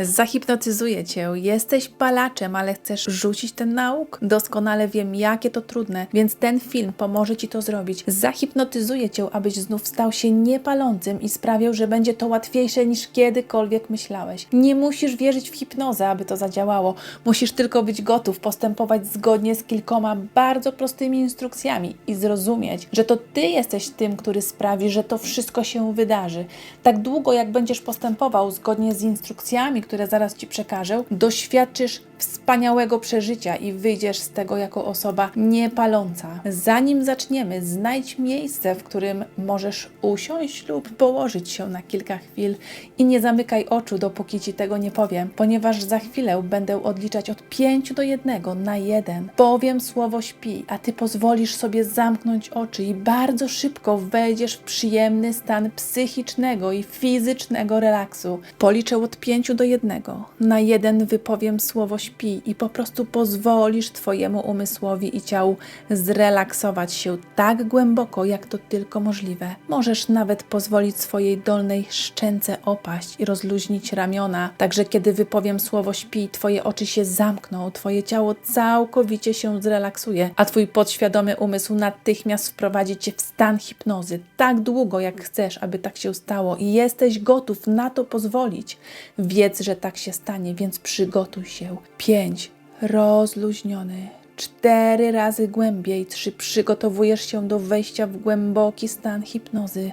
Zahipnotyzuję cię. Jesteś palaczem, ale chcesz rzucić ten nauk? Doskonale wiem, jakie to trudne, więc ten film pomoże ci to zrobić. Zahipnotyzuję cię, abyś znów stał się niepalącym i sprawiał, że będzie to łatwiejsze niż kiedykolwiek myślałeś. Nie musisz wierzyć w hipnozę, aby to zadziałało. Musisz tylko być gotów postępować zgodnie z kilkoma bardzo prostymi instrukcjami i zrozumieć, że to ty jesteś tym, który sprawi, że to wszystko się wydarzy. Tak długo, jak będziesz postępował zgodnie z instrukcjami, które zaraz ci przekażę, doświadczysz wspaniałego przeżycia i wyjdziesz z tego jako osoba niepaląca. Zanim zaczniemy, znajdź miejsce, w którym możesz usiąść lub położyć się na kilka chwil i nie zamykaj oczu, dopóki ci tego nie powiem, ponieważ za chwilę będę odliczać od 5 do 1 na 1. Powiem słowo śpi, a ty pozwolisz sobie zamknąć oczy i bardzo szybko wejdziesz w przyjemny stan psychicznego i fizycznego relaksu. Policzę od 5 do 1. Na 1 wypowiem słowo śpi i po prostu pozwolisz Twojemu umysłowi i ciału zrelaksować się tak głęboko, jak to tylko możliwe. Możesz nawet pozwolić swojej dolnej szczęce opaść i rozluźnić ramiona, także kiedy wypowiem słowo śpi, Twoje oczy się zamkną, Twoje ciało całkowicie się zrelaksuje, a Twój podświadomy umysł natychmiast wprowadzi Cię w stan hipnozy tak długo, jak chcesz, aby tak się stało i jesteś gotów na to pozwolić. Wiedz, że tak się stanie, więc przygotuj się. Pięć. Rozluźniony. Cztery razy głębiej. Trzy. Przygotowujesz się do wejścia w głęboki stan hipnozy.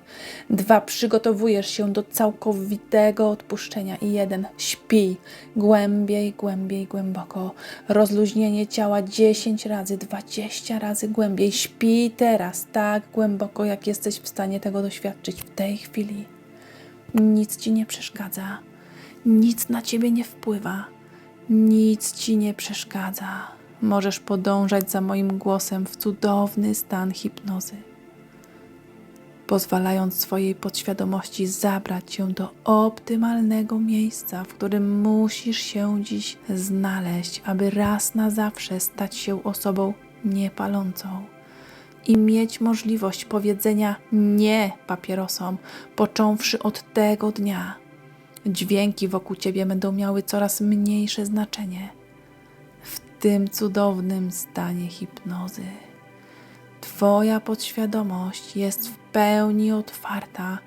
Dwa. Przygotowujesz się do całkowitego odpuszczenia. I jeden. Śpi. Głębiej, głębiej, głęboko. Rozluźnienie ciała dziesięć razy, dwadzieścia razy głębiej. Śpi teraz tak głęboko, jak jesteś w stanie tego doświadczyć w tej chwili. Nic ci nie przeszkadza. Nic na ciebie nie wpływa. Nic ci nie przeszkadza. Możesz podążać za moim głosem w cudowny stan hipnozy, pozwalając swojej podświadomości zabrać cię do optymalnego miejsca, w którym musisz się dziś znaleźć, aby raz na zawsze stać się osobą niepalącą i mieć możliwość powiedzenia nie papierosom, począwszy od tego dnia. Dźwięki wokół ciebie będą miały coraz mniejsze znaczenie w tym cudownym stanie hipnozy. Twoja podświadomość jest w pełni otwarta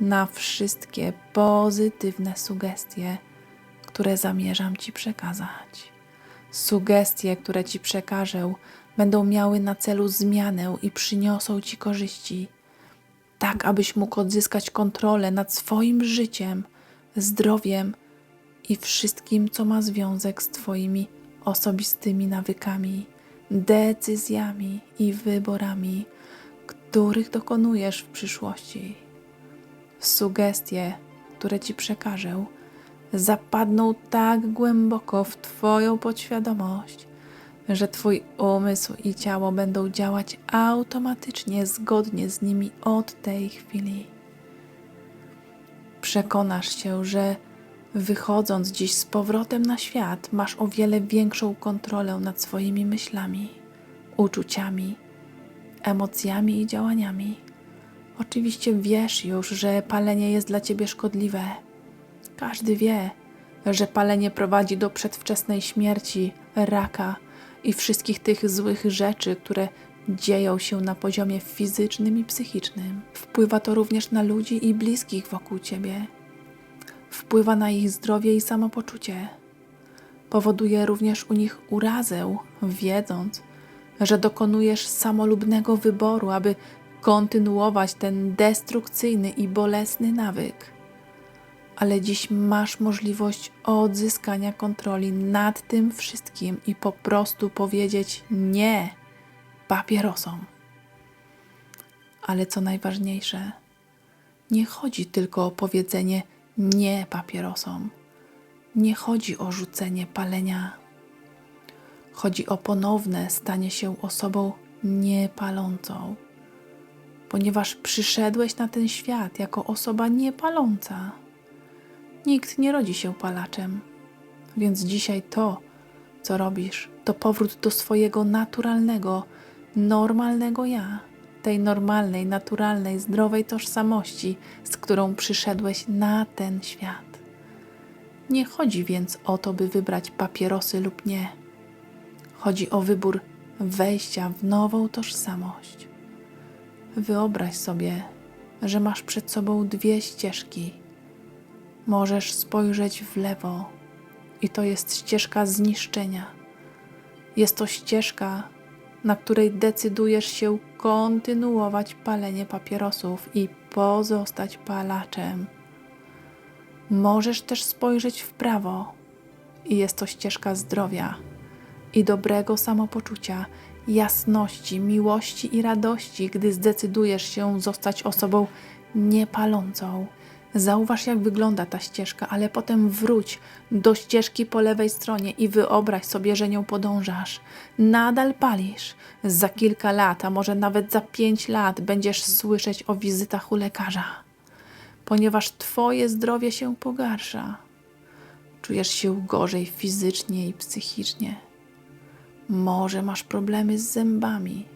na wszystkie pozytywne sugestie, które zamierzam Ci przekazać. Sugestie, które Ci przekażę, będą miały na celu zmianę i przyniosą Ci korzyści, tak abyś mógł odzyskać kontrolę nad swoim życiem, zdrowiem i wszystkim, co ma związek z Twoimi osobistymi nawykami, decyzjami i wyborami, których dokonujesz w przyszłości. Sugestie, które Ci przekażę, zapadną tak głęboko w Twoją podświadomość, że Twój umysł i ciało będą działać automatycznie zgodnie z nimi od tej chwili. Przekonasz się, że wychodząc dziś z powrotem na świat, masz o wiele większą kontrolę nad swoimi myślami, uczuciami, emocjami i działaniami. Oczywiście wiesz już, że palenie jest dla ciebie szkodliwe. Każdy wie, że palenie prowadzi do przedwczesnej śmierci, raka i wszystkich tych złych rzeczy, które dzieją się na poziomie fizycznym i psychicznym. Wpływa to również na ludzi i bliskich wokół ciebie. Wpływa na ich zdrowie i samopoczucie. Powoduje również u nich urazę, wiedząc, że dokonujesz samolubnego wyboru, aby kontynuować ten destrukcyjny i bolesny nawyk. Ale dziś masz możliwość odzyskania kontroli nad tym wszystkim i po prostu powiedzieć nie papierosom. Ale co najważniejsze, nie chodzi tylko o powiedzenie nie papierosom. Nie chodzi o rzucenie palenia. Chodzi o ponowne stanie się osobą niepalącą, ponieważ przyszedłeś na ten świat jako osoba niepaląca. Nikt nie rodzi się palaczem, więc dzisiaj to, co robisz, to powrót do swojego naturalnego, normalnego ja, tej normalnej, naturalnej, zdrowej tożsamości, z którą przyszedłeś na ten świat. Nie chodzi więc o to, by wybrać papierosy lub nie. Chodzi o wybór wejścia w nową tożsamość. Wyobraź sobie, że masz przed sobą dwie ścieżki. Możesz spojrzeć w lewo, i to jest ścieżka zniszczenia. Jest to ścieżka, na której decydujesz się kontynuować palenie papierosów i pozostać palaczem. Możesz też spojrzeć w prawo, i jest to ścieżka zdrowia i dobrego samopoczucia, jasności, miłości i radości, gdy zdecydujesz się zostać osobą niepalącą. Zauważ, jak wygląda ta ścieżka, ale potem wróć do ścieżki po lewej stronie i wyobraź sobie, że nią podążasz. Nadal palisz. Za kilka lat, a może nawet za pięć lat, będziesz słyszeć o wizytach u lekarza, ponieważ Twoje zdrowie się pogarsza. Czujesz się gorzej fizycznie i psychicznie. Może masz problemy z zębami.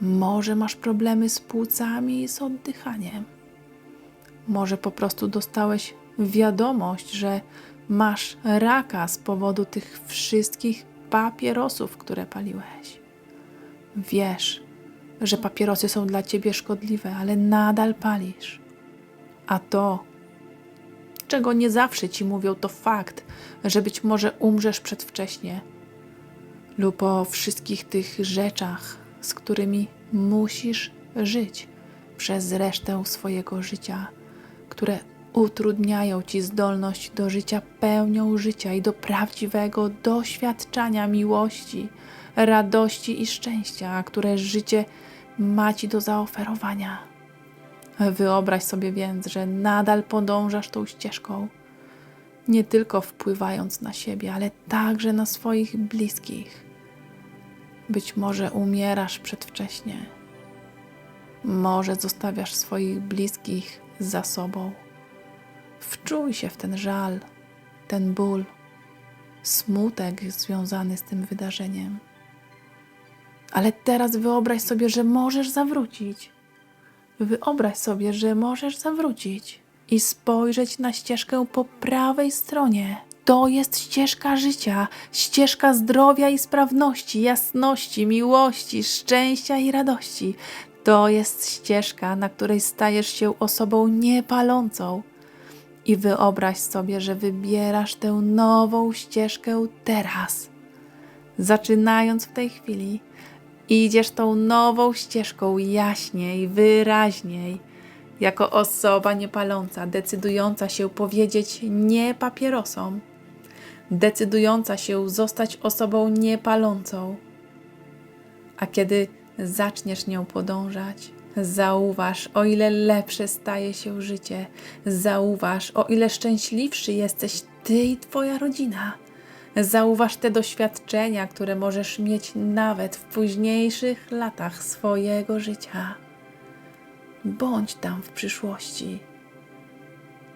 Może masz problemy z płucami i z oddychaniem. Może po prostu dostałeś wiadomość, że masz raka z powodu tych wszystkich papierosów, które paliłeś. Wiesz, że papierosy są dla ciebie szkodliwe, ale nadal palisz. A to, czego nie zawsze ci mówią, to fakt, że być może umrzesz przedwcześnie lub o wszystkich tych rzeczach, z którymi musisz żyć przez resztę swojego życia, które utrudniają ci zdolność do życia pełnią życia i do prawdziwego doświadczania miłości, radości i szczęścia, które życie ma ci do zaoferowania. Wyobraź sobie więc, że nadal podążasz tą ścieżką, nie tylko wpływając na siebie, ale także na swoich bliskich. Być może umierasz przedwcześnie, może zostawiasz swoich bliskich za sobą. Wczuj się w ten żal, ten ból, smutek związany z tym wydarzeniem. Ale teraz wyobraź sobie, że możesz zawrócić. Wyobraź sobie, że możesz zawrócić i spojrzeć na ścieżkę po prawej stronie. To jest ścieżka życia, ścieżka zdrowia i sprawności, jasności, miłości, szczęścia i radości. To jest ścieżka, na której stajesz się osobą niepalącą. I wyobraź sobie, że wybierasz tę nową ścieżkę teraz. Zaczynając w tej chwili, idziesz tą nową ścieżką jaśniej, wyraźniej, jako osoba niepaląca, decydująca się powiedzieć nie papierosom, decydująca się zostać osobą niepalącą. A kiedy zaczniesz nią podążać, zauważ, o ile lepsze staje się życie, zauważ, o ile szczęśliwszy jesteś ty i twoja rodzina. Zauważ te doświadczenia, które możesz mieć nawet w późniejszych latach swojego życia. Bądź tam w przyszłości.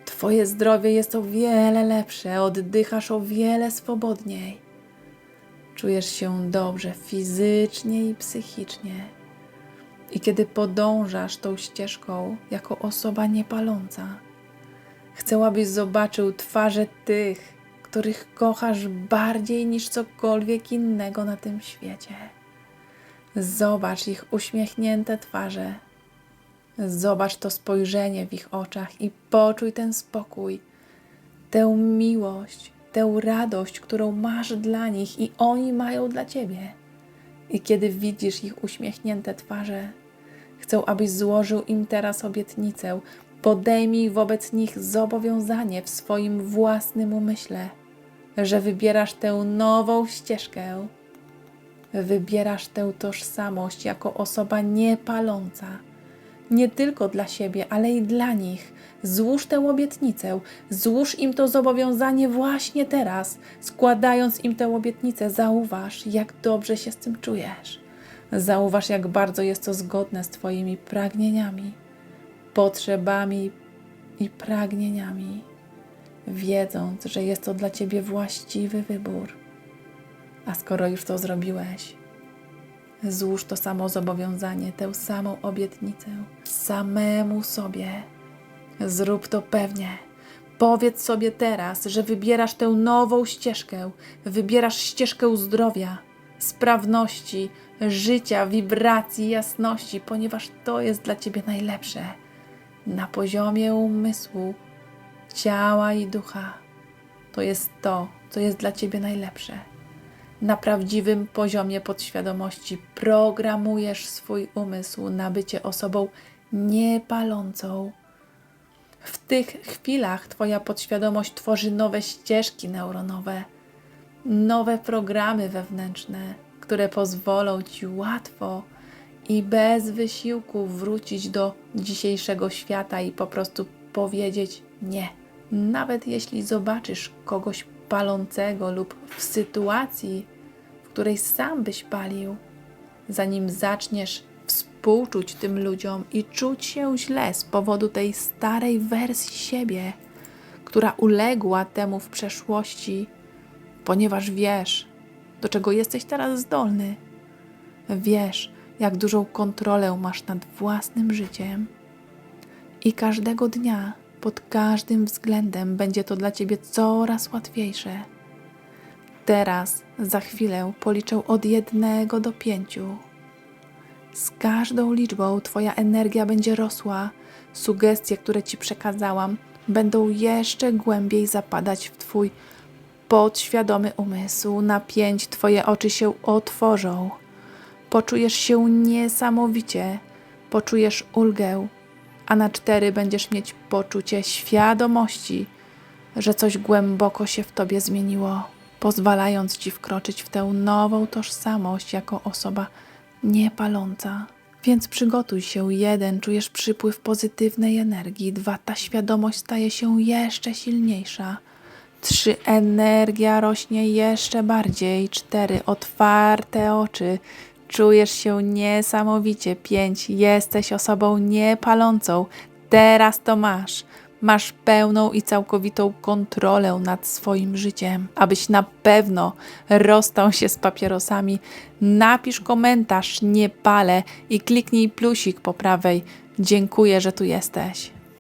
Twoje zdrowie jest o wiele lepsze, oddychasz o wiele swobodniej. Czujesz się dobrze fizycznie i psychicznie. I kiedy podążasz tą ścieżką jako osoba niepaląca, chcę, abyś zobaczył twarze tych, których kochasz bardziej niż cokolwiek innego na tym świecie. Zobacz ich uśmiechnięte twarze. Zobacz to spojrzenie w ich oczach i poczuj ten spokój, tę miłość, tę radość, którą masz dla nich i oni mają dla ciebie. I kiedy widzisz ich uśmiechnięte twarze, chcę, abyś złożył im teraz obietnicę. Podejmij wobec nich zobowiązanie w swoim własnym umyśle, że wybierasz tę nową ścieżkę, wybierasz tę tożsamość jako osoba niepaląca, nie tylko dla siebie, ale i dla nich. Złóż tę obietnicę, złóż im to zobowiązanie właśnie teraz. Składając im tę obietnicę, zauważ, jak dobrze się z tym czujesz. Zauważ, jak bardzo jest to zgodne z Twoimi pragnieniami, potrzebami i pragnieniami, wiedząc, że jest to dla Ciebie właściwy wybór. A skoro już to zrobiłeś, Złóż to samo zobowiązanie, tę samą obietnicę samemu sobie. Zrób to pewnie. Powiedz sobie teraz, że wybierasz tę nową ścieżkę, wybierasz ścieżkę zdrowia, sprawności, życia, wibracji, jasności, ponieważ to jest dla ciebie najlepsze na poziomie umysłu, ciała i ducha. To jest to, co jest dla ciebie najlepsze. Na prawdziwym poziomie podświadomości programujesz swój umysł na bycie osobą niepalącą. W tych chwilach Twoja podświadomość tworzy nowe ścieżki neuronowe, nowe programy wewnętrzne, które pozwolą Ci łatwo i bez wysiłku wrócić do dzisiejszego świata i po prostu powiedzieć nie. Nawet jeśli zobaczysz kogoś palącego lub w sytuacji, w której sam byś palił, zanim zaczniesz współczuć tym ludziom i czuć się źle z powodu tej starej wersji siebie, która uległa temu w przeszłości, ponieważ wiesz, do czego jesteś teraz zdolny. Wiesz, jak dużą kontrolę masz nad własnym życiem. I każdego dnia, pod każdym względem, będzie to dla ciebie coraz łatwiejsze. Teraz, za chwilę, policzę od jednego do pięciu. Z każdą liczbą Twoja energia będzie rosła. Sugestie, które Ci przekazałam, będą jeszcze głębiej zapadać w Twój podświadomy umysł. Na pięć Twoje oczy się otworzą. Poczujesz się niesamowicie, poczujesz ulgę, a na cztery będziesz mieć poczucie świadomości, że coś głęboko się w Tobie zmieniło, pozwalając Ci wkroczyć w tę nową tożsamość jako osoba niepaląca. Więc przygotuj się. Jeden, czujesz przypływ pozytywnej energii. Dwa, ta świadomość staje się jeszcze silniejsza. Trzy, energia rośnie jeszcze bardziej. Cztery, otwarte oczy. Czujesz się niesamowicie. Pięć, jesteś osobą niepalącą. Teraz to masz. Masz pełną i całkowitą kontrolę nad swoim życiem. Abyś na pewno rozstał się z papierosami, napisz komentarz, nie palę i kliknij plusik po prawej. Dziękuję, że tu jesteś.